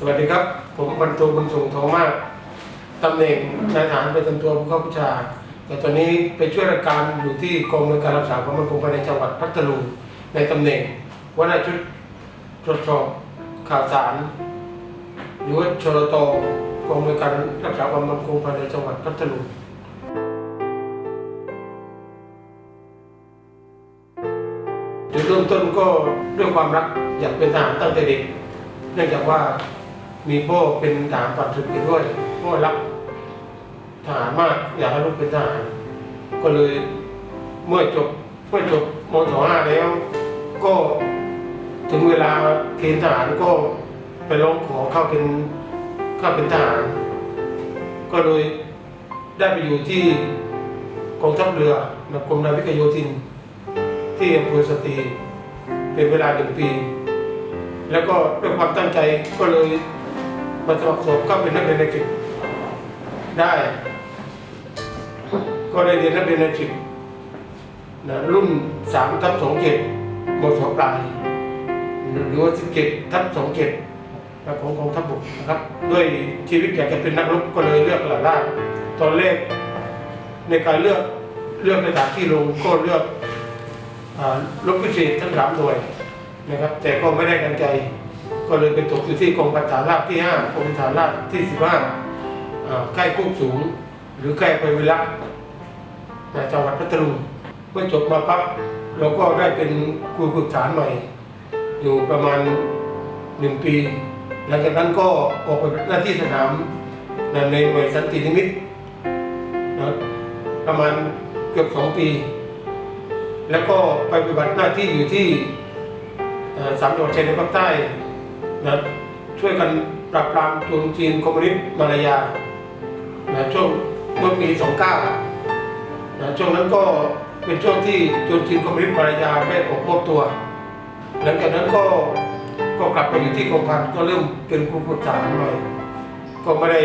สวัสดีครับ ผมพันโทบุญส่งทองมากตำแหน่งนายทหารประจำตัวผู้เข้าผู้ชาแต่ตอนนี้ไปช่วยราชการอยู่ที่กองบริการรักษาความมั่นคงภายในจังหวัดพัทลุงในตำแหน่งหัวหน้าชุดตรวจสอบข่าวสารหรือว่าชลตกองบริการรักษาความมั่นคงภายในจังหวัดพัทลุงจุดเริ่มต้นก็ด้วยความรักอยากเป็นทหารตั้งแต่เด็ก เนื่องจากว่า มีพ่อเป็นทหารปัจจุบันด้วยพ่อรักทหารมากอยากให้ลูกเป็นทหาร ก็เลยเมื่อจบเมื่อจบมศห้าแล้ว ก็ถึงเวลาเกณฑ์ทหารก็ไปร้องขอเข้าเป็นเข้าเป็นทหาร ก็เลยได้ไปอยู่ที่กองทัพเรือนกรมนาวิกโยธิน ที่อำเภอสตีเป็นเวลาหนึ่งปี แล้วก็ด้วยความตั้งใจก็เลย มาสมัครสอบเข้าเป็นนักเรียนในจิตได้ ก็ได้เรียนนักเรียนในจิตนะรุ่นสามทับสองเจ็ดมศปลายหรือว่าสิบเจ็ดทับสองเจ็ดของกองทัพบกนะครับ ด้วยชีวิตอยากจะเป็นนักรบก็เลยเลือกหลาล่าตอนแรกในการเลือกเลือกสถานที่ลงก็เลือกอ่าลบพิเศษทั้งสามหน่วยนะครับ แต่ก็ไม่ได้กันใจ ก็เลยไปตกอยู่ที่กองพันฐานราบที่ห้ากองพันฐานราบที่สิบห้าใกล้กุ๊กสูง หรือใกล้ไปวิระนจังหวัดพัทลุงเมื่อจบมาปั๊บเราก็ได้เป็นครูฝึกฐานใหม่ อยู่ประมาณหนึ่งปี หลังจากนั้นก็ออกไปหน้าที่สนามในหน่วยสันตินิมิตนะประมาณเกือบสองปี แล้วก็ไปปฏิบัติหน้าที่อยู่ที่สามจังหวัดชายแดนภาคใต้ นะช่วยกันปราบปรามโจรจีนคอมมิวนิสต์มาลายานะช่วงเมื่อปี 29นะช่วงนั้นก็เป็นช่วงที่โจรจีนคอมมิวนิสต์มาลายาได้ออกมอบตัว หลังจากนั้นก็ก็กลับไปอยู่ที่กองพันก็เริ่มเป็นครูฝึกษาใหม่อยก็ไม่ได้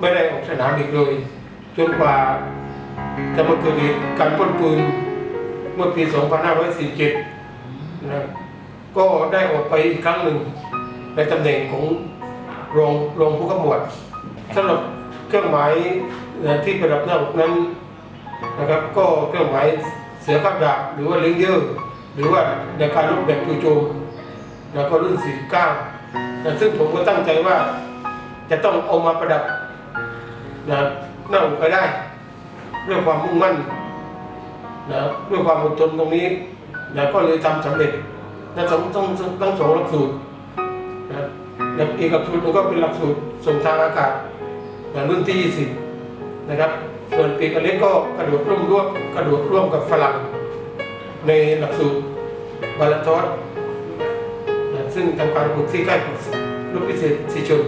ไม่ได้ออกสนามอีกเลยจนกว่าจะมาเกิดเหตุการปล้นปืนเมื่อปี 2547นะก็ได้ออกไปอีกครั้งหนึ่ง ในตำแหน่งของรองรองผู้ขมวดสำหรับเครื่องหมายที่ประดับหน้าอกนั้นนะครับ ก็เครื่องหมายเสือข้าวดาบหรือว่าเลงเยอร์หรือว่าในการรบแบบจู่โจมแล้วก็รุ่น 49นะซึ่งผมก็ตั้งใจว่าจะต้องเอามาประดับนะหน้าอกไปได้ ด้วยความมุ่งมั่นนะด้วยความอดทนตรงนี้นะก็เลยทำสำเร็จนะทั้งทั้งทั้งทั้งสองหลักสูตร นะนะอีกหลักสูตรหนึงก็เป็นหลักสูตรส่งทางอากาศนรุ่นที่ 20 นะครับ ส่วนปีกเล็กก็กระโดดร่วมร่วมกระโดดร่วมกับฝรั่งในหลักสูตรบาลานทอสนะซึ่งทำการฝึกที่ค่ายฝึกลูกพิเศษสีชน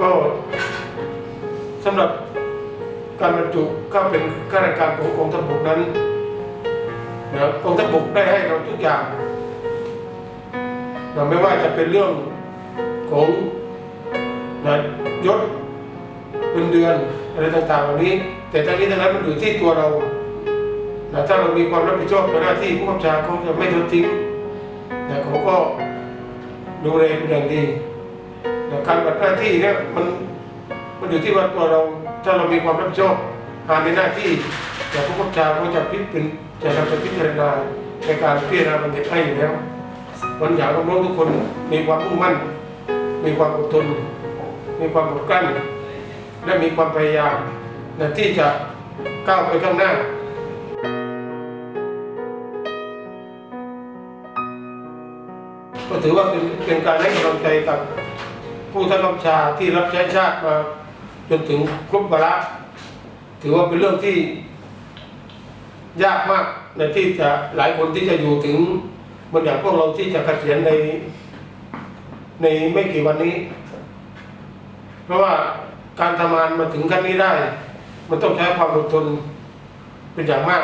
ก็สำหรับการบรรจุเข้าเป็นข้าราชการของกองทัพบกนั้น นะกองทัพบกได้ให้เราทุกอย่างนะไม่ว่าจะเป็นเรื่องของนะยศเป็นเดือนอะไรต่างๆเหล่านี้ แต่ทั้งนี้ทั้งนั้นมันอยู่ที่ตัวเรานะถ้าเรามีความรับผิดชอบต่อหน้าที่ผู้กำกับชาเขาจะไม่ทอดทิ้งนะเขาก็ดูแลเป็นอย่างดีแต่การปฏิบัติหน้าที่เนี่ยมันมันอยู่ที่ว่าตัวเราถ้าเรามีความรับผิดชอบงานในหน้าที่ แต่ผู้กำกับชาเขาจะพิจเป็นจะทำเป็นพิจารณาในการพิจารณาบันทึกให้อยู่แล้วคนอยากน้องทุกคนมีความมุ่งมั่น มีความอดทน มีความอดกลั้น และมีความพยายามในที่จะก้าวไปข้างหน้าก็ถือว่าเป็นเป็นการให้กำลังใจกับผู้ทักำชาที่รับใช้ชาติมาจนถึงครบวาระถือว่าเป็นเรื่องที่ ยากมากในที่จะหลายคนที่จะอยู่ถึงเหมันอย่างพวกเราที่จะเกษียณใน ในไม่กี่วันนี้ เพราะว่าการทำงานมาถึงขั้นนี้ได้ มันต้องใช้ความอดทนเป็นอย่างมาก